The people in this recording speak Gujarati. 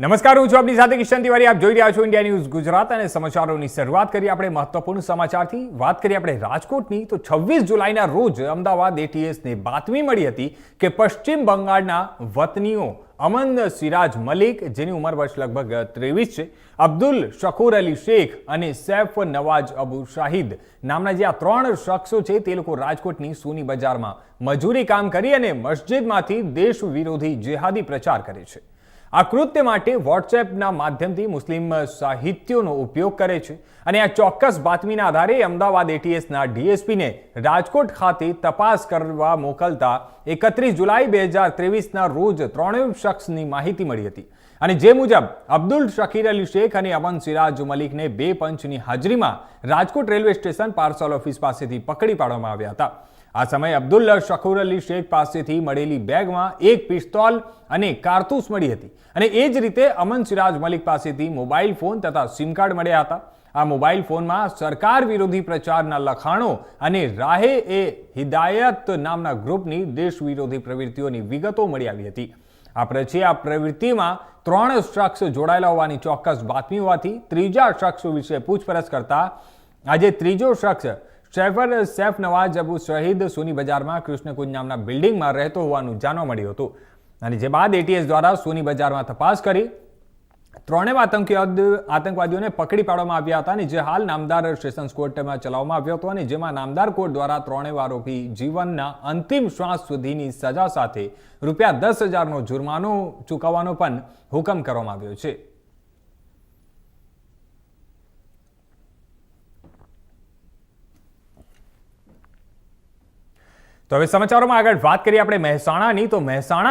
નમસ્કાર, હું છું આપની સાથે કિશન તિવારી. આપ જોઈ રહ્યા છો ઇન્ડિયા ન્યૂઝ ગુજરાત અને સમાચારોની શરૂઆત કરીએ આપણે મહત્વપૂર્ણ સમાચારથી. વાત કરીએ આપણે રાજકોટની. તો છવ્વીસ જુલાઈના રોજ અમદાવાદ એટીએસને બાતમી મળી હતી કે પશ્ચિમ બંગાળના વતનીઓ અમન સિરાજ મલિક, જેની ઉંમર વર્ષ લગભગ ત્રેવીસ છે, અબ્દુલ શકુર અલી શેખ અને સૈફ નવાજ અબુ શાહિદ નામના જે આ ત્રણ શખ્સો છે, તે લોકો રાજકોટની સોની બજારમાં મજૂરી કામ કરી અને મસ્જિદમાંથી દેશ વિરોધી જેહાદી પ્રચાર કરે છે. આ કૃત્ય માટે વોટ્સએપના માધ્યમથી મુસ્લિમ સાહિત્યોનો ઉપયોગ કરે છે. અને આ ચોક્કસ બાતમીના આધારે અમદાવાદ એટીએસના ડીએસપીને રાજકોટ ખાતે તપાસ કરવા મોકલતા એકત્રીસ જુલાઈ બે હજાર ત્રેવીસના રોજ ત્રણેય શખ્સની માહિતી મળી હતી. અને જે મુજબ અબ્દુલ શકીર અલી શેખ અને અમન સિરાજ મલિકને બે પંચની હાજરીમાં Rajkot railway station parcel office પાસેથી પકડી પાડવામાં આવ્યા હતા. આ સમયે અબ્દુલ્લા શકુર અલી શેખ પાસેથી મળેલી બેગમાં એક પિસ્તોલ અને કારતૂસ મળી હતી. અને એ જ રીતે અમન સિરાજ મલિક પાસેથી મોબાઈલ ફોન તથા સિમ કાર્ડ મળ્યા હતા. આ મોબાઈલ ફોનમાં સરકાર વિરોધી પ્રચારના લખાણો અને રાહે એ હિદાયત નામના ગ્રુપની દેશ વિરોધી પ્રવૃત્તિઓની વિગતો મળી આવી હતી. આ પછી આ પ્રવૃત્તિમાં ત્રણ શખ્સ જોડાયેલા હોવાની ચોક્કસ બાતમી હોવાથી ત્રીજા શખ્સ વિશે પૂછપરછ કરતા આજે ત્રીજો શખ્સ શેફર સૈફ નવાઝ અબુ શહીદ સોની બજારમાં કૃષ્ણકુંજ નામના બિલ્ડિંગમાં રહેતો હોવાનું જાણવા મળ્યું હતું. અને જે બાદ એટીએસ દ્વારા સોની બજારમાં તપાસ કરી, ત્રણેય આતંકવાદ આતંકવાદીઓને પકડી પાડવામાં આવ્યા હતા અને જે હાલ નામદાર સેશન્સ કોર્ટમાં ચલાવવામાં આવ્યો હતો અને જેમાં નામદાર કોર્ટ દ્વારા ત્રણેય આરોપી જીવનના અંતિમ શ્વાસ સુધીની સજા સાથે રૂપિયા દસ હજારનો જુર્માનો ચૂકવવાનો પણ હુકમ કરવામાં આવ્યો છે. તો હવે સમાચારોમાં આગળ વાત કરીએ આપણે મહેસાણાની. તો મહેસાણા